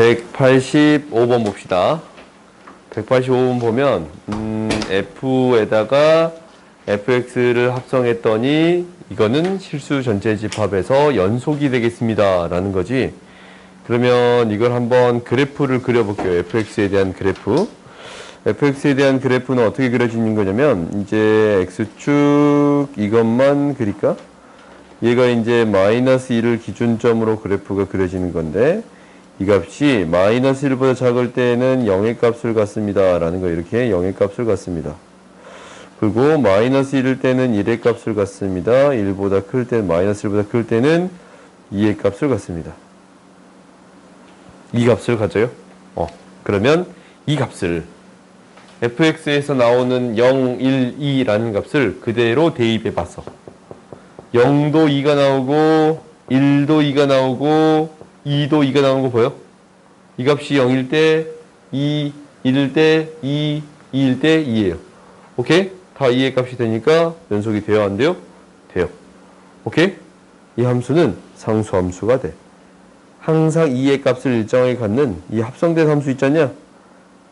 185번 봅시다. 185번 보면 음, f에다가 fx를 합성했더니 이거는 실수 전체 집합에서 연속이 되겠습니다. 라는 거지. 그러면 이걸 한번 그래프를 그려볼게요. fx에 대한 그래프. fx에 대한 그래프는 어떻게 그려지는 거냐면 이제 x축 이것만 그릴까? 얘가 이제 마이너스 1을 기준점으로 그래프가 그려지는 건데 이 값이 마이너스 1보다 작을 때는 0의 값을 갖습니다. 라는 거 이렇게 0의 값을 갖습니다. 그리고 마이너스 1일 때는 1의 값을 갖습니다. 1보다 클 때는 마이너스 1보다 클 때는 2의 값을 갖습니다. 이 값을 가져요. 어, 그러면 이 값을 fx에서 나오는 0, 1, 2라는 값을 그대로 대입해 봤어. 0도 2가 나오고 1도 2가 나오고 2도 2가 나오는 거 보여? 이 값이 0일 때 2, 1일 때 2, 2일 때 2예요. 오케이? 다 2의 값이 되니까 연속이 돼요? 안 돼요? 돼요. 오케이? 이 함수는 상수 함수가 돼. 항상 2의 값을 일정하게 갖는 이 합성된 함수 있잖냐?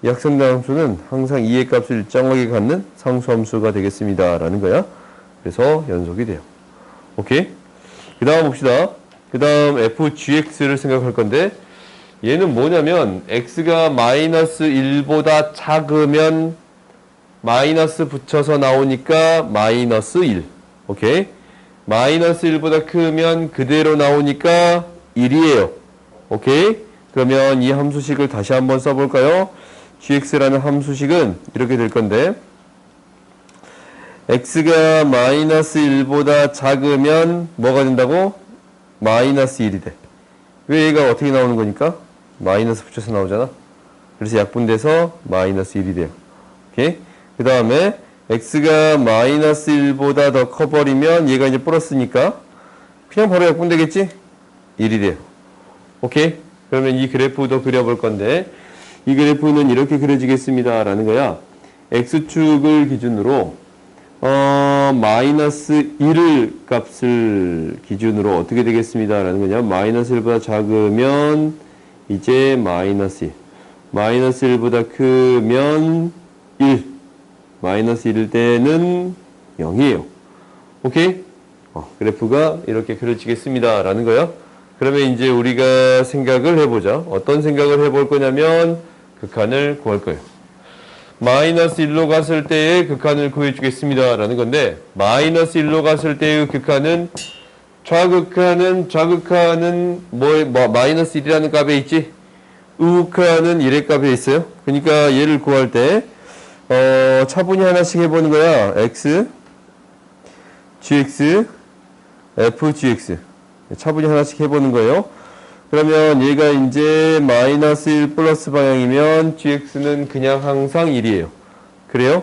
이 합성된 함수는 항상 2의 값을 일정하게 갖는 상수 함수가 되겠습니다. 라는 거야. 그래서 연속이 돼요. 오케이? 그 다음 봅시다. 그 다음 fgx를 생각할 건데 얘는 뭐냐면 x가 마이너스 1보다 작으면 마이너스 붙여서 나오니까 마이너스 1. 오케이? 마이너스 1보다 크면 그대로 나오니까 1이에요. 오케이? 그러면 이 함수식을 다시 한번 써볼까요? gx라는 함수식은 이렇게 될 건데 x가 마이너스 1보다 작으면 뭐가 된다고? 마이너스 1이 돼. 왜 얘가 어떻게 나오는 거니까? 마이너스 붙여서 나오잖아. 그래서 약분돼서 마이너스 1이 돼요. 오케이? 그 다음에 x가 마이너스 1보다 더 커버리면 얘가 이제 플러스니까 그냥 바로 약분되겠지? 1이 돼요. 오케이? 그러면 이 그래프도 그려볼 건데 이 그래프는 이렇게 그려지겠습니다. 라는 거야. x축을 기준으로 어, 마이너스 1을 값을 기준으로 어떻게 되겠습니다. 라는 거냐. 마이너스 1보다 작으면 이제 마이너스 1. 마이너스 1보다 크면 1. 마이너스 1일 때는 0이에요. 오케이? 어, 그래프가 이렇게 그려지겠습니다. 라는 거야. 그러면 이제 우리가 생각을 해보자. 어떤 생각을 해볼 거냐면 극한을 구할 거예요. 마이너스 1로 갔을 때의 극한을 구해주겠습니다. 라는 건데 마이너스 1로 갔을 때의 극한은 좌극한은 좌극한은 뭐, 뭐 마이너스 1이라는 값에 있지 우극한은 1의 값에 있어요. 그러니까 얘를 구할 때 어, 차분히 하나씩 해보는 거야. x, gx, f, gx 차분히 하나씩 해보는 거예요. 그러면 얘가 이제 마이너스 1 플러스 방향이면 gx는 그냥 항상 1이에요. 그래요?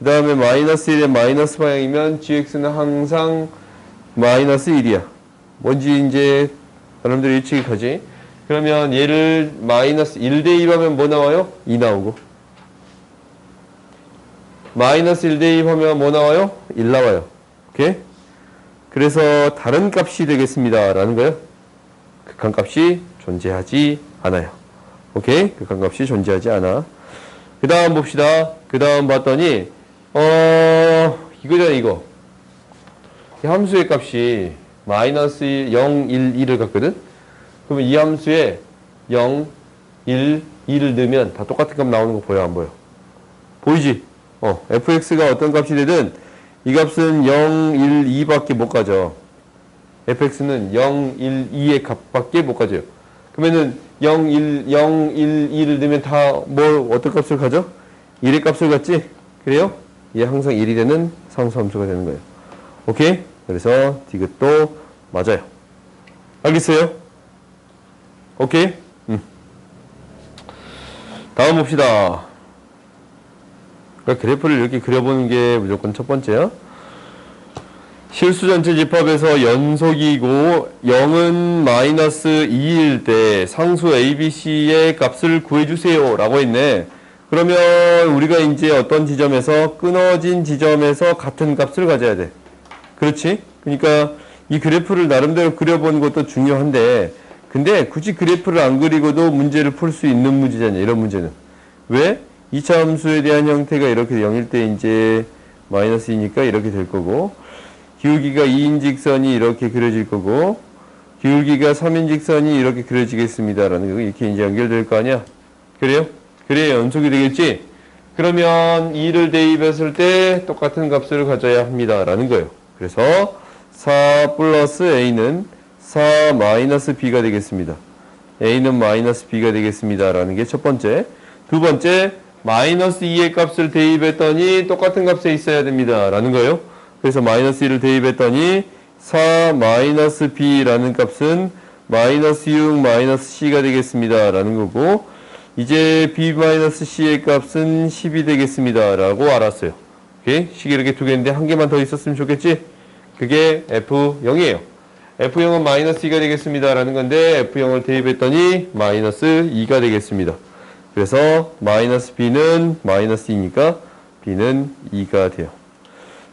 그 다음에 마이너스 1에 마이너스 방향이면 gx는 항상 마이너스 1이야. 뭔지 이제 여러분들이 예측이 가지? 그러면 얘를 마이너스 1 대 2 하면 뭐 나와요? 2 나오고. 마이너스 1 대 2 하면 뭐 나와요? 1 나와요. 오케이? 그래서 다른 값이 되겠습니다. 라는 거예요. 극한값이 존재하지 않아요. 오케이? 극한값이 존재하지 않아. 그 다음 봅시다. 그 다음 봤더니, 어, 이거잖아, 이거. 이 함수의 값이 마이너스 0, 1, 2를 갖거든? 그러면 이 함수에 0, 1, 2를 넣으면 다 똑같은 값 나오는 거 보여, 안 보여? 보이지? 어, fx가 어떤 값이 되든 이 값은 0, 1, 2밖에 못 가져. Fx는 0, 1, 2의 값밖에 못 가져요. 그러면은 0, 1, 0, 1, 2를 넣으면 다뭐 어떤 값을 가져? 1의 값을 갖지? 그래요? 얘 항상 1이 되는 상수함수가 되는 거예요. 오케이? 그래서 디귿도 맞아요. 알겠어요? 오케이? 음. 다음 봅시다. 그러니까 그래프를 이렇게 그려보는 게 무조건 첫 번째야. 실수 전체 집합에서 연속이고 0은 마이너스 2일 때 상수 ABC의 값을 구해주세요 라고 했네. 그러면 우리가 이제 어떤 지점에서 끊어진 지점에서 같은 값을 가져야 돼. 그렇지? 그러니까 이 그래프를 나름대로 그려보는 것도 중요한데 근데 굳이 그래프를 안 그리고도 문제를 풀 수 있는 문제잖아요. 이런 문제는. 왜? 2차 함수에 대한 형태가 이렇게 0일 때 이제 마이너스 2니까 이렇게 될 거고 기울기가 2인 직선이 이렇게 그려질 거고 기울기가 3인 직선이 이렇게 그려지겠습니다라는 거 이렇게 이제 연결될 거 아니야? 그래요? 그래야 연속이 되겠지? 그러면 2를 대입했을 때 똑같은 값을 가져야 합니다라는 거예요. 그래서 4 플러스 a는 4 마이너스 b가 되겠습니다. a는 마이너스 b가 되겠습니다라는 게 첫 번째. 두 번째 마이너스 2의 값을 대입했더니 똑같은 값에 있어야 됩니다라는 거예요. 그래서 마이너스 2를 대입했더니 4 마이너스 b라는 값은 마이너스 6 마이너스 c가 되겠습니다 라는 거고 이제 b 마이너스 c의 값은 10이 되겠습니다 라고 알았어요. 오케이? 식이 이렇게 두 개인데 한 개만 더 있었으면 좋겠지? 그게 f0이에요. f0은 마이너스 2가 되겠습니다 라는 건데 f0을 대입했더니 마이너스 2가 되겠습니다. 그래서 마이너스 b는 마이너스 2니까 b는 2가 돼요.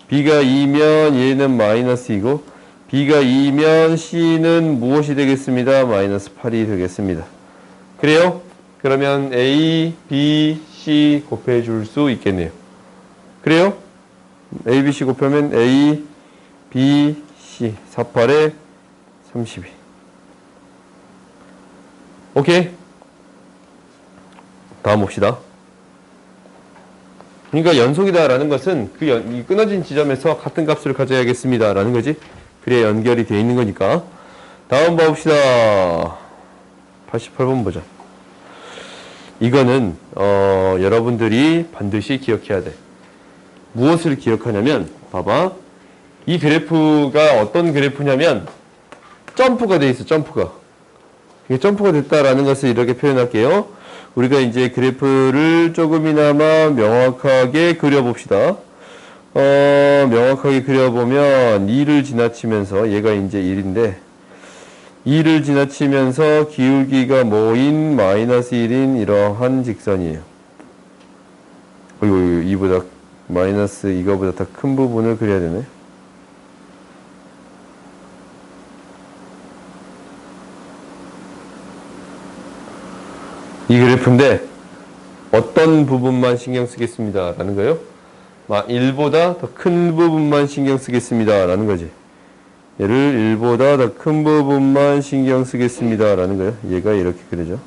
B가 2면 얘는 마이너스 2고 b가 2면 c는 무엇이 되겠습니다? 마이너스 8이 되겠습니다. 그래요? 그러면 a, b, c 곱해 줄 수 있겠네요. 그래요? a, b, c 곱하면 a, b, c 48에 32 오케이? 다음 봅시다. 그러니까 연속이다라는 것은 그 연, 이 끊어진 지점에서 같은 값을 가져야겠습니다라는 거지. 그래야 연결이 되어 있는 거니까. 다음 봐봅시다. 88번 보자. 이거는 어, 여러분들이 반드시 기억해야 돼. 무엇을 기억하냐면 봐봐. 이 그래프가 어떤 그래프냐면 점프가 돼 있어. 점프가. 이게 점프가 됐다라는 것을 이렇게 표현할게요. 우리가 이제 그래프를 조금이나마 명확하게 그려봅시다. 어, 명확하게 그려보면 2를 지나치면서 얘가 이제 1인데 2를 지나치면서 기울기가 모인 마이너스 1인 이러한 직선이에요. 어이구, 이보다 마이너스 이거보다 더 큰 부분을 그려야 되네. 이 그래프인데 어떤 부분만 신경 쓰겠습니다. 라는 거예요. 1보다 더 큰 부분만 신경 쓰겠습니다. 라는 거지. 얘를 1보다 더 큰 부분만 신경 쓰겠습니다. 라는 거예요. 얘가 이렇게 그려져.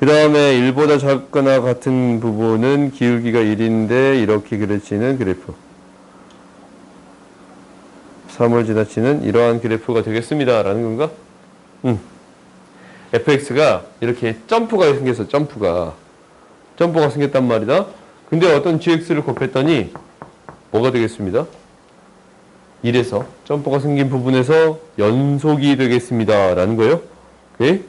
그 다음에 1보다 작거나 같은 부분은 기울기가 1인데 이렇게 그려지는 그래프. 3을 지나치는 이러한 그래프가 되겠습니다. 라는 건가? 응. Fx가 이렇게 점프가 생겨서 점프가 점프가 생겼단 말이다. 근데 어떤 gx를 곱했더니 뭐가 되겠습니다? 1에서 점프가 생긴 부분에서 연속이 되겠습니다. 라는 거예요. 오케이?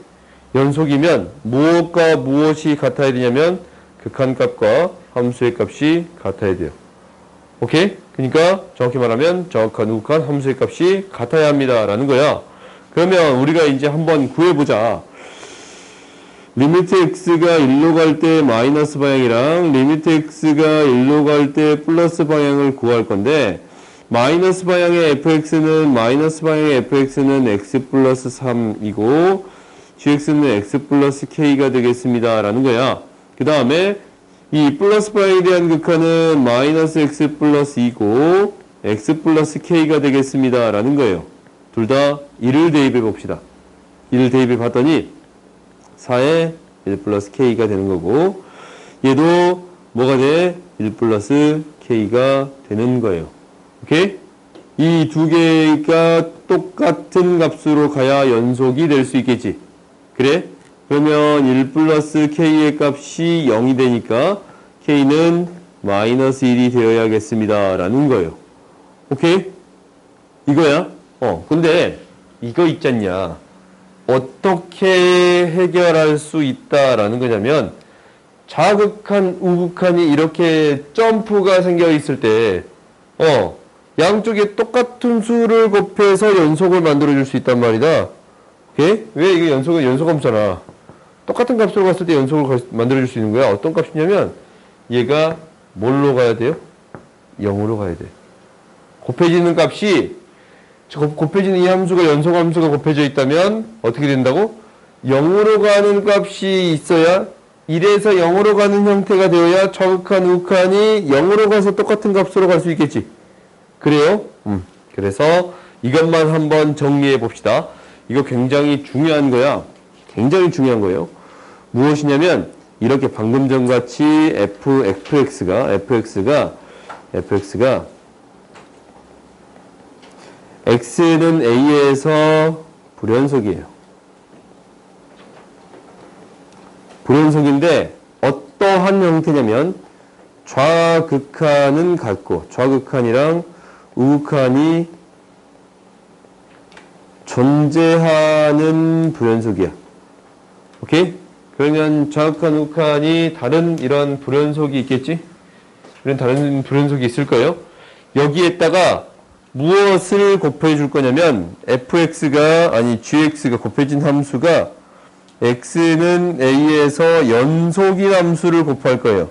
연속이면 무엇과 무엇이 같아야 되냐면 극한값과 함수의 값이 같아야 돼요. 오케이? 그러니까 정확히 말하면 정확한 우극한 함수의 값이 같아야 합니다. 라는 거야. 그러면 우리가 이제 한번 구해보자. 리미트 x가 1로 갈 때 마이너스 방향이랑 리미트 x가 1로 갈 때 플러스 방향을 구할 건데 마이너스 방향의 fx는 마이너스 방향의 fx는 x 플러스 3이고 gx는 x 플러스 k가 되겠습니다. 라는 거야. 그 다음에 이 플러스 방향에 대한 극한은 마이너스 x 플러스 2고 x 플러스 k가 되겠습니다. 라는 거예요. 둘 다 1을 대입해 봅시다. 1을 대입해 봤더니 4에 1 플러스 k가 되는 거고 얘도 뭐가 돼? 1 플러스 k가 되는 거예요. 오케이? 이 두 개가 똑같은 값으로 가야 연속이 될 수 있겠지. 그래? 그러면 1 플러스 k의 값이 0이 되니까 k는 마이너스 1이 되어야겠습니다. 라는 거예요. 오케이? 이거야? 어, 근데 이거 있잖냐. 어떻게 해결할 수 있다라는 거냐면 자극한 우극한이 이렇게 점프가 생겨 있을 때 어, 양쪽에 똑같은 수를 곱해서 연속을 만들어 줄 수 있단 말이다. 오케이? 왜 이게 연속은 연속함수잖아. 똑같은 값으로 갔을 때 연속을 만들어 줄 수 있는 거야. 어떤 값이냐면 얘가 뭘로 가야 돼요? 0으로 가야 돼. 곱해지는 값이 저 곱- 곱해지는 이 함수가 연속 함수가 곱해져 있다면 어떻게 된다고? 0으로 가는 값이 있어야 1에서 0으로 가는 형태가 되어야 좌극한 우극한이 0으로 가서 똑같은 값으로 갈 수 있겠지. 그래요? 음. 그래서 이것만 한번 정리해 봅시다. 이거 굉장히 중요한 거야. 굉장히 중요한 거예요. 무엇이냐면 이렇게 방금 전 같이 f fx가 fx가 fx가 x는 a에서 불연속이에요. 불연속인데 어떠한 형태냐면 좌극한은 같고 좌극한이랑 우극한이 존재하는 불연속이야. 오케이? 그러면 좌극한, 우극한이 다른 이런 불연속이 있겠지? 이런 다른 불연속이 있을 거예요. 여기에다가 무엇을 곱해 줄 거냐면 fx가 아니 gx가 곱해진 함수가 x는 a에서 연속인 함수를 곱할 거예요.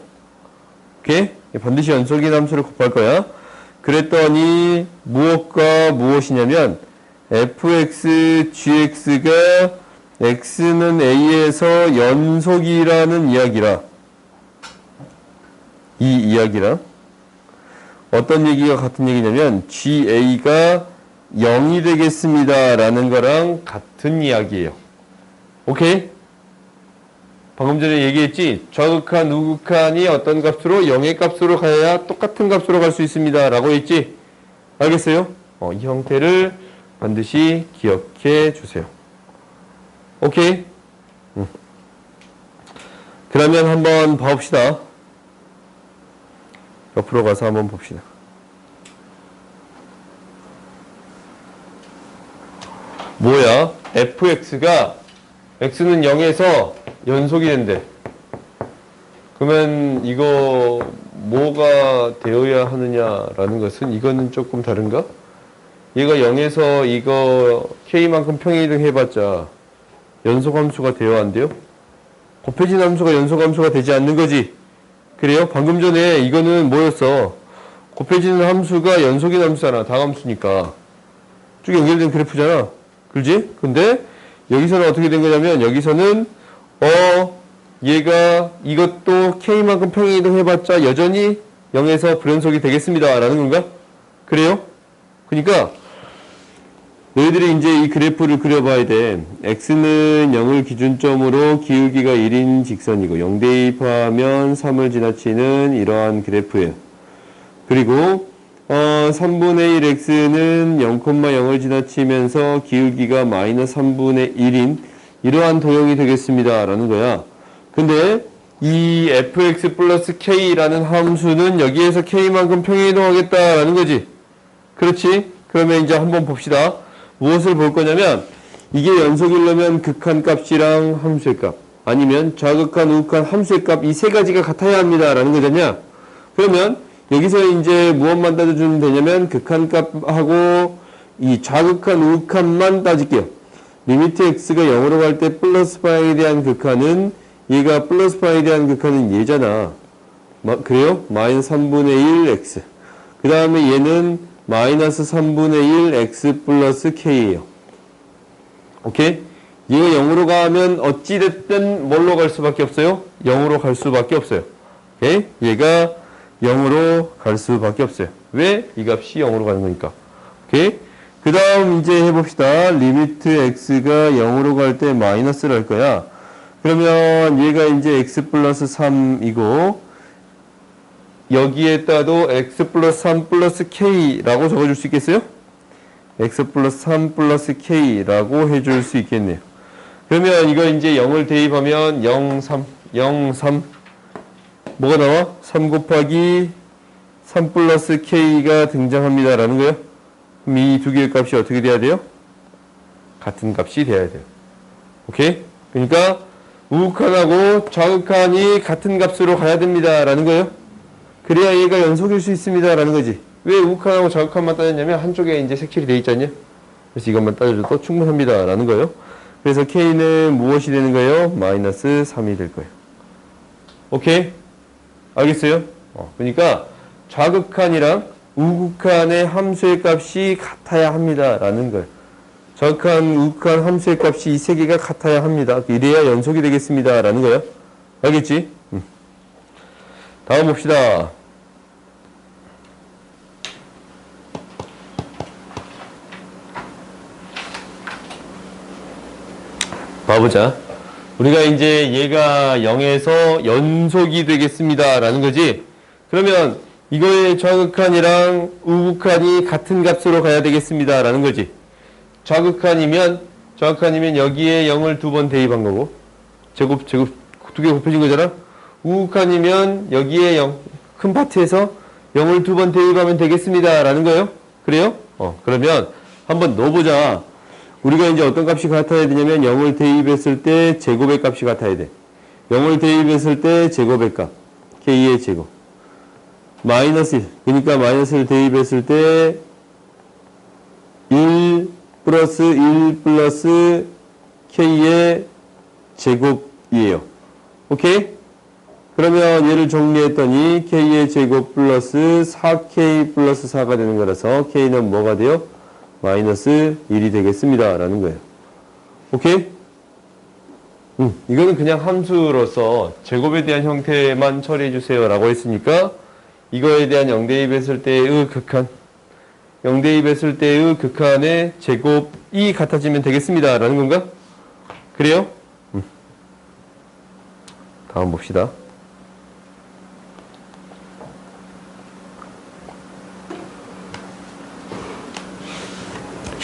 오케이? 반드시 연속인 함수를 곱할 거야. 그랬더니 무엇과 무엇이냐면 fx, gx가 x는 a에서 연속이라는 이야기라. 이 이야기라. 어떤 얘기가 같은 얘기냐면 GA가 0이 되겠습니다. 라는 거랑 같은 이야기예요. 오케이? 방금 전에 얘기했지? 좌극한, 우극한이 어떤 값으로 0의 값으로 가야 똑같은 값으로 갈 수 있습니다. 라고 했지? 알겠어요? 어, 이 형태를 반드시 기억해 주세요. 오케이? 음. 그러면 한번 봐봅시다. 옆으로 가서 한번 봅시다. 뭐야? fx가 x는 0에서 연속이 된대. 그러면 이거 뭐가 되어야 하느냐라는 것은 이거는 조금 다른가? 얘가 0에서 이거 k만큼 평이동 해봤자 연속 함수가 되어야 한대요? 곱해진 함수가 연속 함수가 되지 않는 거지. 그래요? 방금 전에 이거는 뭐였어? 곱해지는 함수가 연속인 함수잖아. 다함수니까. 쭉 연결된 그래프잖아. 그지? 근데 여기서는 어떻게 된 거냐면 여기서는 어 얘가 이것도 k만큼 평행이동 해봤자 여전히 0에서 불연속이 되겠습니다. 라는 건가? 그래요? 그러니까 너희들이 이제 이 그래프를 그려봐야 돼. x는 0을 기준점으로 기울기가 1인 직선이고 0 대입하면 3을 지나치는 이러한 그래프예요. 그리고 어, 3분의 1 x는 0,0을 지나치면서 기울기가 마이너스 3분의 1인 이러한 도형이 되겠습니다. 라는 거야. 근데 이 fx 플러스 k라는 함수는 여기에서 k만큼 평행이동하겠다라는 거지. 그렇지? 그러면 이제 한번 봅시다. 무엇을 볼 거냐면 이게 연속이려면 극한 값이랑 함수의 값 아니면 좌극한, 우극한, 함수의 값 이 세 가지가 같아야 합니다라는 거잖냐. 그러면 여기서 이제 무엇만 따져주면 되냐면 극한 값하고 이 좌극한, 우극한만 따질게요. 리미트 x가 0으로 갈 때 플러스 파이에 대한 극한은 얘가 플러스 파이에 대한 극한은 얘잖아. 마, 그래요? 마이너스 3분의 1 x. 그 다음에 얘는 마이너스 3분의 1 x 플러스 k예요. 오케이? 얘가 0으로 가면 어찌됐든 뭘로 갈 수밖에 없어요? 0으로 갈 수밖에 없어요. 오케이? 얘가 0으로 갈 수밖에 없어요. 왜? 이 값이 0으로 가는 거니까. 오케이? 그 다음 이제 해봅시다. 리미트 x가 0으로 갈 때 마이너스를 할 거야. 그러면 얘가 이제 x 플러스 3이고 여기에다도 x 플러스 3 플러스 k라고 적어줄 수 있겠어요? x 플러스 3 플러스 k라고 해줄 수 있겠네요. 그러면 이거 이제 0을 대입하면 0, 3, 0, 3 뭐가 나와? 3 곱하기 3 플러스 k가 등장합니다. 라는 거예요. 그럼 이 두 개의 값이 어떻게 돼야 돼요? 같은 값이 돼야 돼요. 오케이? 그러니까 우극한하고 좌극한이 같은 값으로 가야 됩니다. 라는 거예요. 그래야 얘가 연속일 수 있습니다. 라는 거지. 왜 우극한하고 좌극한만 따졌냐면 한쪽에 이제 색칠이 돼 있잖아요. 그래서 이것만 따져줘도 충분합니다. 라는 거예요. 그래서 K는 무엇이 되는 거예요? 마이너스 3이 될 거예요. 오케이? 알겠어요? 어, 그러니까 좌극한이랑 우극한의 함수의 값이 같아야 합니다. 라는 거예요. 정확한 우극한 함수의 값이 이 세 개가 같아야 합니다. 이래야 연속이 되겠습니다. 라는 거예요. 알겠지? 음. 다음 봅시다. 봐보자. 우리가 이제 얘가 0에서 연속이 되겠습니다. 라는 거지. 그러면 이거의 좌극한이랑 우극한이 같은 값으로 가야 되겠습니다. 라는 거지. 좌극한이면, 좌극한이면 여기에 0을 두 번 대입한 거고, 제곱, 제곱, 두 개 곱해진 거잖아? 우극한이면 여기에 0, 큰 파트에서 0을 두 번 대입하면 되겠습니다. 라는 거예요. 그래요? 어, 그러면 한번 넣어보자. 우리가 이제 어떤 값이 같아야 되냐면 0을 대입했을 때 제곱의 값이 같아야 돼. 0을 대입했을 때 제곱의 값. k의 제곱. 마이너스 1. 그러니까 마이너스를 대입했을 때 1 플러스 1 플러스 k의 제곱이에요. 오케이? 그러면 얘를 정리했더니 k의 제곱 플러스 4k 플러스 4가 되는 거라서 k는 뭐가 돼요? 마이너스 1이 되겠습니다. 라는 거예요. 오케이? 음, 이거는 그냥 함수로서 제곱에 대한 형태만 처리해 주세요. 라고 했으니까 이거에 대한 0대입했을 때의 극한 0대입했을 때의 극한의 제곱이 같아지면 되겠습니다. 라는 건가? 그래요? 음. 다음 봅시다.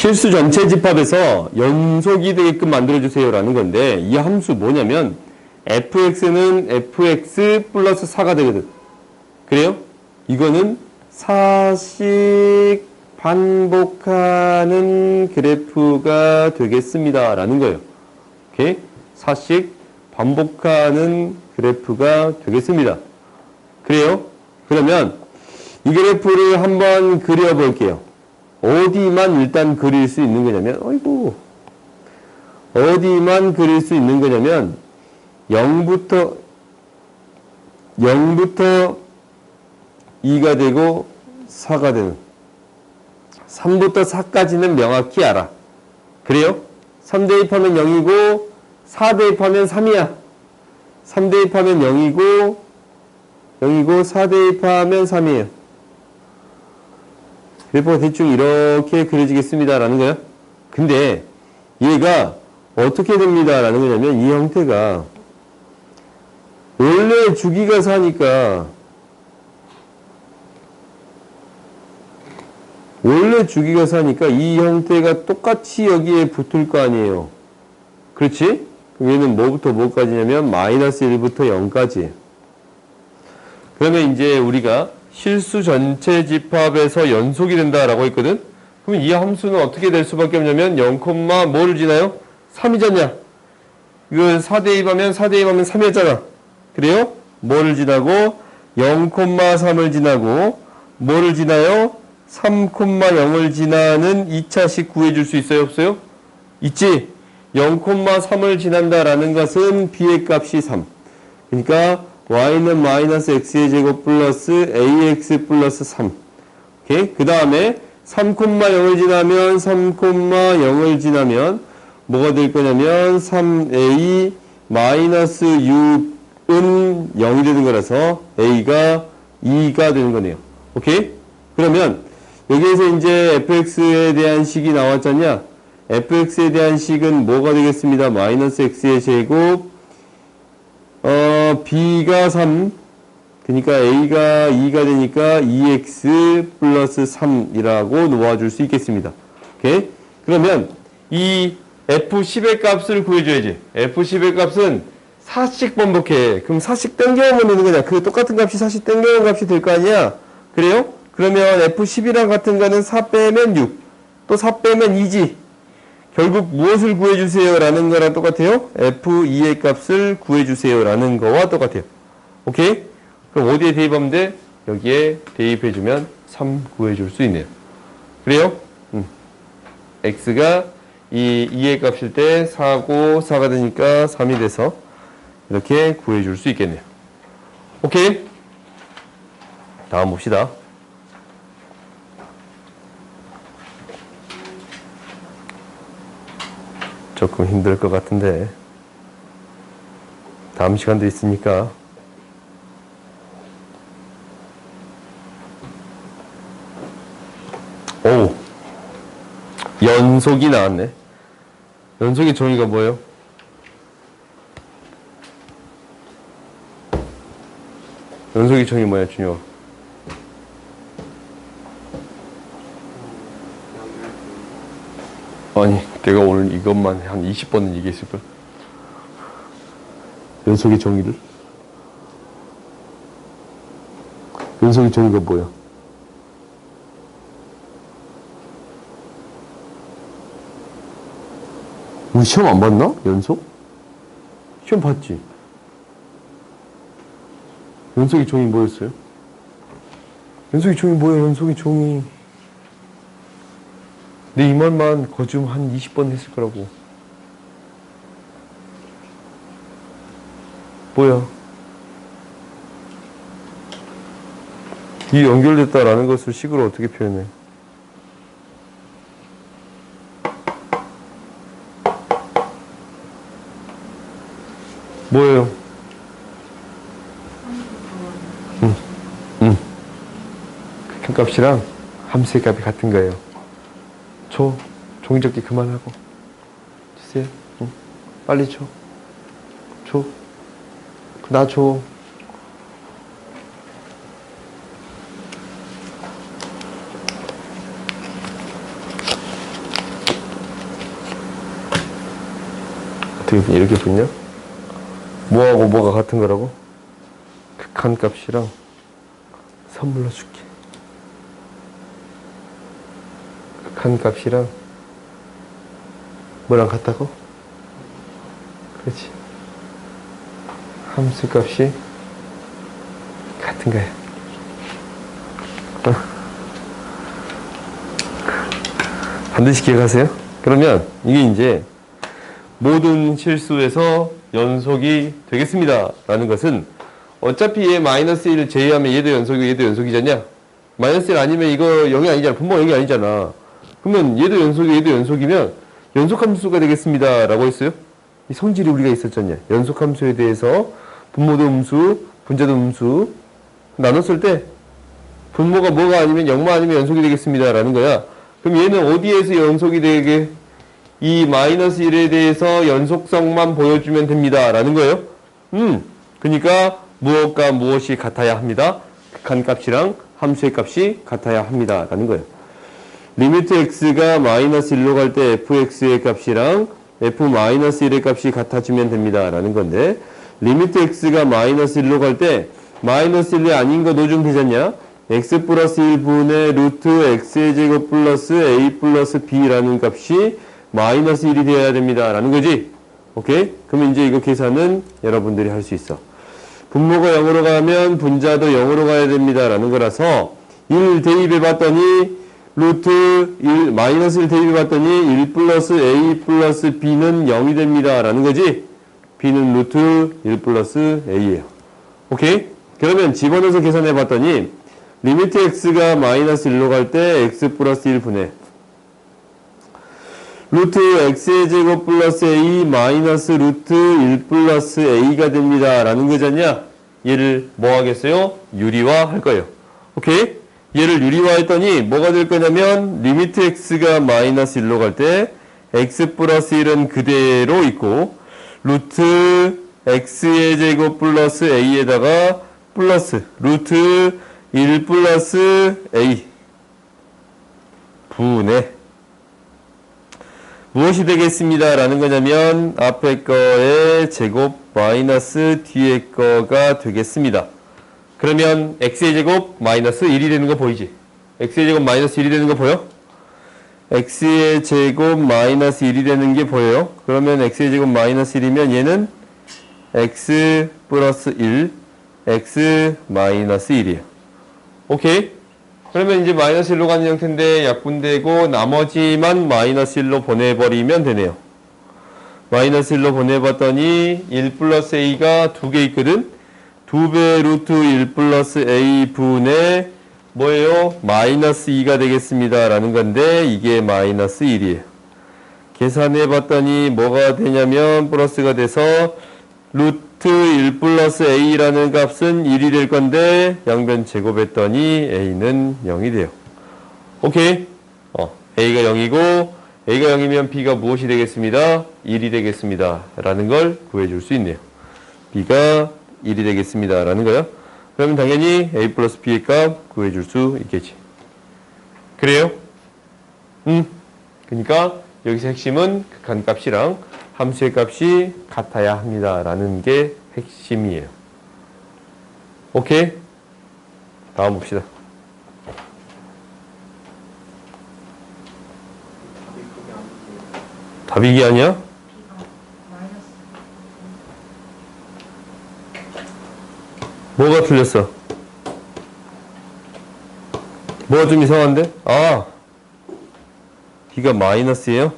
실수 전체 집합에서 연속이 되게끔 만들어주세요라는 건데 이 함수 뭐냐면 fx는 fx 플러스 4가 되거든. 그래요? 이거는 사식 반복하는 그래프가 되겠습니다. 라는 거예요. 오케이? 사식 반복하는 그래프가 되겠습니다. 그래요? 그러면 이 그래프를 한번 그려볼게요. 어디만 일단 그릴 수 있는 거냐면, 어이구, 어디만 그릴 수 있는 거냐면, 0부터, 0부터 2가 되고 4가 되는, 3부터 4까지는 명확히 알아. 그래요? 3 대입하면 0이고, 4 대입하면 3이야. 3 대입하면 0이고, 0이고, 4 대입하면 3이에요. 그래프가 대충 이렇게 그려지겠습니다. 라는 거예요. 근데 얘가 어떻게 됩니다. 라는 거냐면 이 형태가 원래 주기가 사니까 원래 주기가 사니까 이 형태가 똑같이 여기에 붙을 거 아니에요. 그렇지? 그럼 얘는 뭐부터 뭐까지냐면 마이너스 1부터 0까지. 그러면 이제 우리가 실수 전체 집합에서 연속이 된다라고 했거든? 그럼 이 함수는 어떻게 될 수밖에 없냐면 0, 뭐를 지나요? 3이잖냐? 이거 4 대입하면 4 대입하면 3이었잖아. 그래요? 뭐를 지나고 0,3을 지나고 뭐를 지나요? 3,0을 지나는 2차식 구해줄 수 있어요? 없어요? 있지? 0,3을 지난다라는 것은 b의 값이 3. 그러니까 y는 마이너스 x의 제곱 플러스 ax 플러스 3. 오케이? 그 다음에 3,0을 지나면 3,0을 지나면 뭐가 될 거냐면 3a 마이너스 6은 0이 되는 거라서 a가 2가 되는 거네요. 오케이? 그러면 여기에서 이제 fx에 대한 식이 나왔잖냐? fx에 대한 식은 뭐가 되겠습니다. 마이너스 x의 제곱 어, b가 3, 그러니까 a가 2가 되니까 2x 플러스 3이라고 놓아줄 수 있겠습니다. 오케이? 그러면 이 f10의 값을 구해줘야지. f10의 값은 4씩 번복해. 그럼 4씩 땡겨오면 되는 거냐. 그 똑같은 값이 4씩 땡겨오는 값이 될 거 아니야. 그래요? 그러면 f10이랑 같은 거는 4 빼면 6. 또 4 빼면 2지. 결국 무엇을 구해주세요 라는 거랑 똑같아요? F2의 값을 구해주세요 라는 거와 똑같아요. 오케이? 그럼 어디에 대입하면 돼? 여기에 대입해주면 3 구해줄 수 있네요. 그래요? 음. X가 이 2의 값일 때 4고 4가 되니까 3이 돼서 이렇게 구해줄 수 있겠네요. 오케이? 다음 봅시다. 조금 힘들 것 같은데. 다음 시간도 있으니까? 오 연속이 나왔네. 연속의 종이가 뭐예요? 연속의 종이 뭐야 준영? 아니 내가 오늘 이것만 한 20번은 얘기했을 걸 연속의 정의를 연속의 정의가 뭐야? 우리 시험 안 봤나? 연속? 시험 봤지? 연속의 종이 뭐였어요? 연속의 종이 뭐예요? 연속의 종이 내이 말만 거좀 한 20번 했을 거라고. 뭐야? 이 연결됐다라는 것을 식으로 어떻게 표현해? 뭐예요? 응, 응. 큰 값이랑 함수의 값이 같은 거예요. 줘. 종이접기 그만하고. 주세요. 응. 빨리 줘. 줘. 나 줘. 어떻게? 이렇게 보냐? 뭐하고 뭐가 같은 거라고? 극한 값이랑 선물로 줄게. 극한 값이랑 뭐랑 같다고? 그렇지. 함수 값이 같은 거야. 어. 반드시 기억하세요. 그러면 이게 이제 모든 실수에서 연속이 되겠습니다. 라는 것은 어차피 얘 마이너스 1 제외하면 얘도 연속이고 얘도 연속이잖냐? 마이너스 1 아니면 이거 0이 아니잖아. 분모가 0이 아니잖아. 그러면 얘도 연속이 얘도 연속이면 연속함수가 되겠습니다. 라고 했어요. 이 성질이 우리가 있었잖냐. 연속함수에 대해서 분모도 음수, 분자도 음수 나눴을 때 분모가 뭐가 아니면 0만 아니면 연속이 되겠습니다. 라는 거야. 그럼 얘는 어디에서 연속이 되게 이 마이너스 1에 대해서 연속성만 보여주면 됩니다. 라는 거예요. 음, 그러니까 무엇과 무엇이 같아야 합니다. 극한 값이랑 함수의 값이 같아야 합니다. 라는 거예요. 리미트 x가 마이너스 1로 갈 때 fx의 값이랑 f 마이너스 1의 값이 같아지면 됩니다. 라는 건데 리미트 x가 마이너스 1로 갈 때 마이너스 1이 아닌 거 넣어주면 되잖냐? x 플러스 1분의 루트 x의 제곱 플러스 a 플러스 b라는 값이 마이너스 1이 되어야 됩니다. 라는 거지. 오케이? 그러면 이제 이거 계산은 여러분들이 할 수 있어. 분모가 0으로 가면 분자도 0으로 가야 됩니다. 라는 거라서 1 대입해 봤더니 루트 1, 마이너스 1 대입해 봤더니 1 플러스 a 플러스 b는 0이 됩니다. 라는 거지. b는 루트 1 플러스 a예요. 오케이? 그러면 집어넣어서 계산해 봤더니 리미트 x가 마이너스 1로 갈 때 x 플러스 1분의 루트 x의 제곱 플러스 a 마이너스 루트 1 플러스 a가 됩니다. 라는 거잖냐? 얘를 뭐 하겠어요? 유리화 할 거예요. 오케이? 얘를 유리화 했더니 뭐가 될 거냐면 리미트 x가 마이너스 1로 갈 때 x 플러스 1은 그대로 있고 루트 x의 제곱 플러스 a에다가 플러스 루트 1 플러스 a 분의 무엇이 되겠습니다. 라는 거냐면 앞에 거의 제곱 마이너스 뒤에 거가 되겠습니다. 그러면 x의 제곱 마이너스 1이 되는 거 보이지? x의 제곱 마이너스 1이 되는 거 보여? x의 제곱 마이너스 1이 되는 게 보여요? 그러면 x의 제곱 마이너스 1이면 얘는 x 플러스 1, x 마이너스 1이에요. 오케이? 그러면 이제 마이너스 1로 가는 형태인데 약분되고 나머지만 마이너스 1로 보내버리면 되네요. 마이너스 1로 보내봤더니 1 플러스 a가 두 개 있거든. 두배 루트 1 플러스 a 분의 뭐예요? 마이너스 2가 되겠습니다. 라는 건데 이게 마이너스 1이에요. 계산해 봤더니 뭐가 되냐면 플러스가 돼서 루트 1 플러스 a라는 값은 1이 될 건데 양변 제곱했더니 a는 0이 돼요. 오케이? 어, a가 0이고 a가 0이면 b가 무엇이 되겠습니다? 1이 되겠습니다. 라는 걸 구해줄 수 있네요. b가 1이 되겠습니다. 라는 거요. 그러면 당연히 a 플러스 b의 값 구해줄 수 있겠지. 그래요? 음. 그러니까 여기서 핵심은 극한 값이랑 함수의 값이 같아야 합니다. 라는 게 핵심이에요. 오케이? 다음 봅시다. 답이 이게 아니야? 뭐가 틀렸어? 뭐가 좀 이상한데? 아, b가 마이너스예요?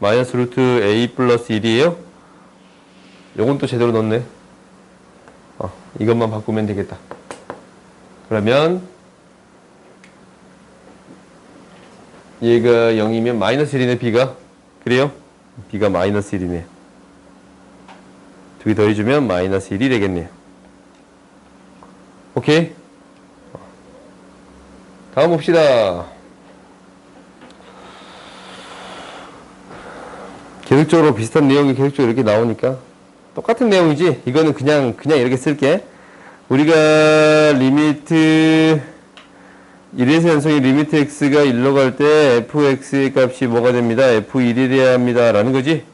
마이너스 루트 a 플러스 1이에요? 요건 또 제대로 넣네. 어, 이것만 바꾸면 되겠다. 그러면 얘가 0이면 마이너스 1이네, b가. 그래요? b가 마이너스 1이네. 두 개 더해주면 마이너스 1이 되겠네요. 오케이? 다음 봅시다. 계속적으로 비슷한 내용이 계속적으로 이렇게 나오니까 똑같은 내용이지. 이거는 그냥 그냥 이렇게 쓸게. 우리가 리미트 1에서 연속이 리미트 x가 1로 갈 때 fx의 값이 뭐가 됩니다. f1이 돼야 합니다. 라는 거지.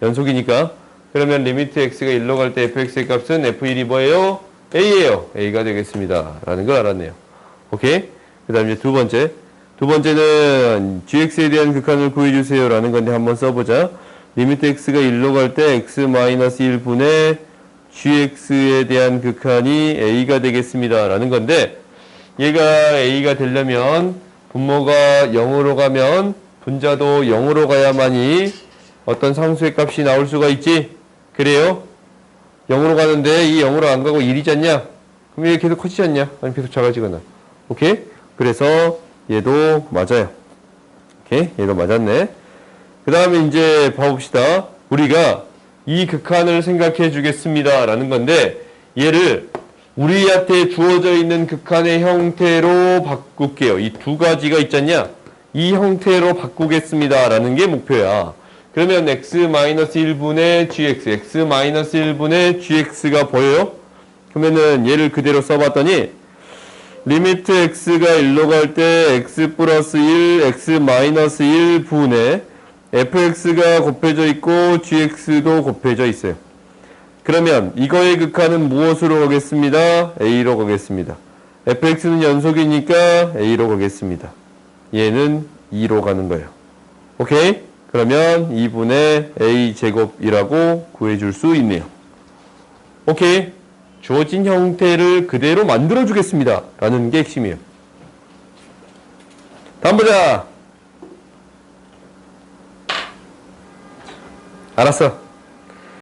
연속이니까. 그러면 리미트 x가 1로 갈 때 fx의 값은 f1이 뭐예요? A예요. a가 되겠습니다. 라는 걸 알았네요. 오케이? 그 다음 이제 두 번째. 두 번째는 gx에 대한 극한을 구해주세요. 라는 건데 한번 써보자. 리미트 x가 1로 갈 때 x-1분의 gx에 대한 극한이 a가 되겠습니다. 라는 건데 얘가 a가 되려면 분모가 0으로 가면 분자도 0으로 가야만이 어떤 상수의 값이 나올 수가 있지. 그래요? 0으로 가는데 이 0으로 안 가고 1이지 않냐? 그럼 얘 계속 커지지 않냐? 아니 계속 작아지거나. 오케이? 그래서 얘도 맞아요. 오케이? 얘도 맞았네. 그 다음에 이제 봐봅시다. 우리가 이 극한을 생각해 주겠습니다. 라는 건데 얘를 우리한테 주어져 있는 극한의 형태로 바꿀게요. 이 두 가지가 있잖냐? 이 형태로 바꾸겠습니다. 라는 게 목표야. 그러면 x-1분의 gx, x-1분의 gx가 보여요? 그러면은 얘를 그대로 써봤더니 리미트 x가 1로 갈 때 x 플러스 1, x 마이너스 1 분의 fx가 곱해져 있고 gx도 곱해져 있어요. 그러면 이거의 극한은 무엇으로 가겠습니다? a로 가겠습니다. fx는 연속이니까 a로 가겠습니다. 얘는 2로 가는 거예요. 오케이? 그러면 2분의 a 제곱이라고 구해줄 수 있네요. 오케이? 주어진 형태를 그대로 만들어 주겠습니다. 라는 게 핵심이에요. 다음 보자. 알았어.